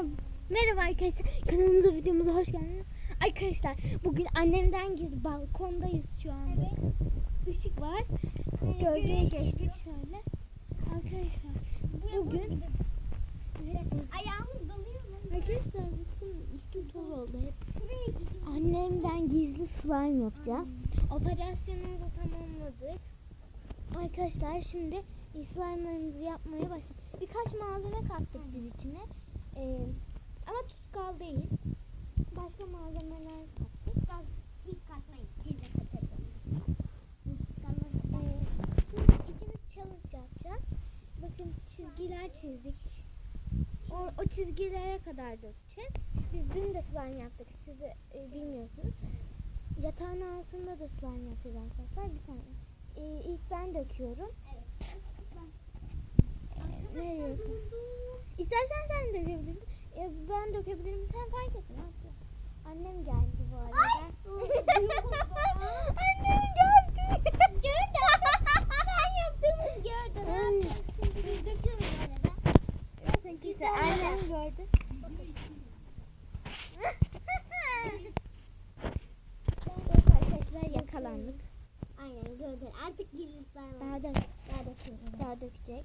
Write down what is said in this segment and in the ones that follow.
Merhaba, merhaba arkadaşlar. Kanalımıza videomuza hoş geldiniz. Arkadaşlar bugün annemden gizli balkondayız şu an. Işık var. Gölgeye geçtik şöyle. Arkadaşlar bugün Ayağımız donuyor mu? arkadaşlar bütün üstüm toz oldu hep. Annemden gizli slime yapacağız. Operasyonumuzu tamamladık. Arkadaşlar şimdi slime'larımızı yapmaya başladık. Birkaç malzeme kattık biz içine. Ee, ama tutkal değil. Başka malzemeler kattık. Gaz hiç kaçmayın. Siz de kaçırın. Ee, şimdi ikimiz challenge yapacağız. Bakın çizgiler çizdik. O, o çizgilere kadar dökeceğiz. Biz dün de slime yaptık. Siz de e, bilmiyorsunuz. Yatağın altında da slime yapacağız arkadaşlar. Bir tane. Ee, ilk ben döküyorum. Evet. İstersen sen dökebilirsin. Ee, ben dökebilirim. Sen fark etme. Hadi. Annem geldi bu arada. Annem geldi. Gördüm. Sen yaptığımız gördün. Ne yapıyorsun? Biz döküyoruz arada. İşte annem gördü. Arkadaşlar yakalandık. Aynen gördün. Artık gizli slime Daha var. dök. Daha döküyorum. Daha dökecek.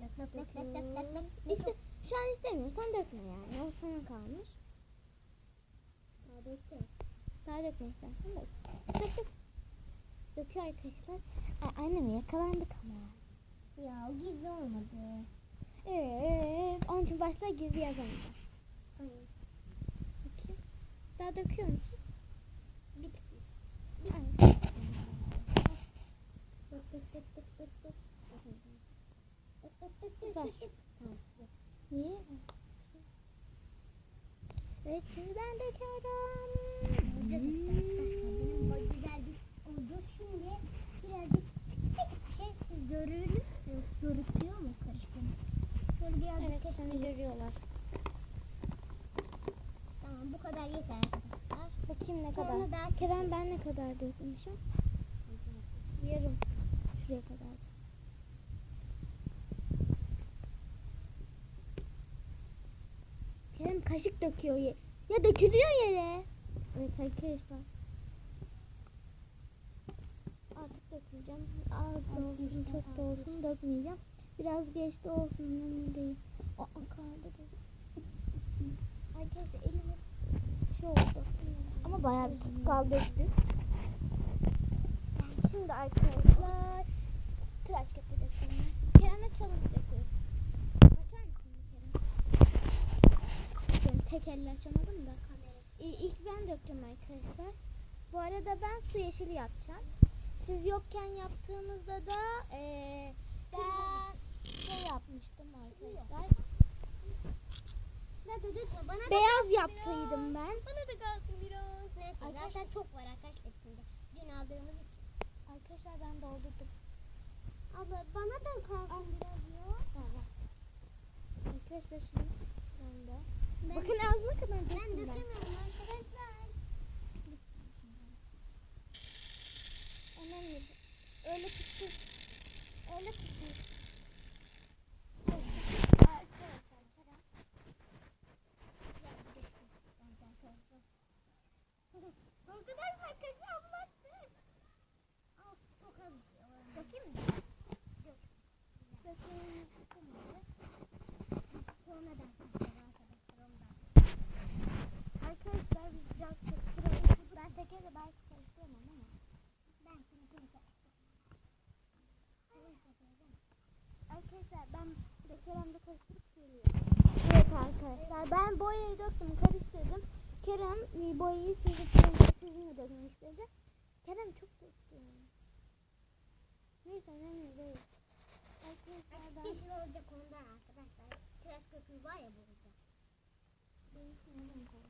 Dök şu an istemiyorsan dökme yani. O sana kalmış. Daha dökeceğim. Daha dökme istersen dök. Dök dök. Döküyor arkadaşlar. Ay, anneme yakalandık ama. Ya o gizli olmadı. Evet. Onun için başta gizli yazamayacağım. Bakayım. Daha döküyor musun? Bir tık. Aynen. Dök dök dök dök dök dök. Dök dök dök dök Ver. dök dök. Tamam. dök. Niye? Evet şimdi ben döküyorum. Hoca döktü arkadaşlar. Benim boy güzel bir oldu. Şimdi birazcık bir şey görülür? Görütüyor mu karıştırma? Şöyle birazcık Evet kesin. görüyorlar. Tamam bu kadar yeter arkadaşlar. Bakayım ne Sonra kadar. daha Kerem ben ne kadar dökmüşüm? Yarım. Şuraya kadar. Kerem kaşık döküyor. ye- Ya dökülüyor yere. Evet arkadaşlar. Artık dökmeyeceğim. Az da olsun, çok da olsun dökmeyeceğim. Biraz geçti olsun önemli değil. Aa kaldı da. Arkadaşlar elime şey oldu. Ama bayağı bir tutkal döktük. Şimdi arkadaşlar tıraş köpüreceğiz şimdi. Kerem'le challenge yapıyoruz. Açar mısın bir Kerem? Ben tek elle açamadım da. Ee, ilk ben döktüm arkadaşlar. Bu arada ben su yeşili yapacağım. Siz yokken yaptığımızda da ee, ben şey yapmıştım arkadaşlar. Bana Beyaz yaptıydım ben. Bana da kalsın biraz. Neyse Arkadaşlar- zaten çok var arkadaşlar içinde. Dün aldığımız için. Arkadaşlar ben doldurdum. Abla bana da kalsın biraz ya. Arkadaşlar şimdi ben de. Ben, Bakın ağzına kadar ben dökemiyorum arkadaşlar. Önemli. Öyle tuttu. Öyle tuttu. Arkadaşlar kötü ablattı. Al çok az. Bakayım mı? Yok. Sonra da arkadaşlar ondan. Arkadaşlar biz biraz karıştıralım. Ben tekere belki karıştıramam ama. Ben seni seni karıştırdım. Arkadaşlar ben de Kerem'de karıştırıp geliyorum. Evet arkadaşlar ben boyayı döktüm karıştırdım. Kerem e, boyayı sizin sizinle dökmek istedi. Kerem çok döktü. Neyse önemli değil. Arkadaşlar ben... Yeşil olacak ondan arkadaşlar. Tıraş köpüğü var ya burada.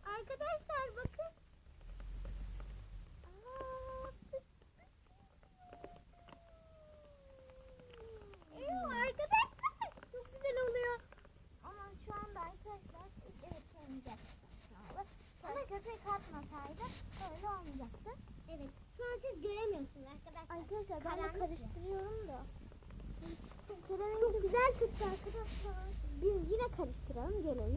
Arkadaşlar bakın. Aa, Eyo arkadaşlar. Çok güzel oluyor. Ama şu anda arkadaşlar evet olmayacak. Ama köpek atmasaydı öyle olmayacaktı. Evet. Şu an siz göremiyorsunuz arkadaşlar. Ben de Karanlık karıştırıyorum da. Çok güzel tuttu arkadaşlar. Biz yine karıştıralım gelelim.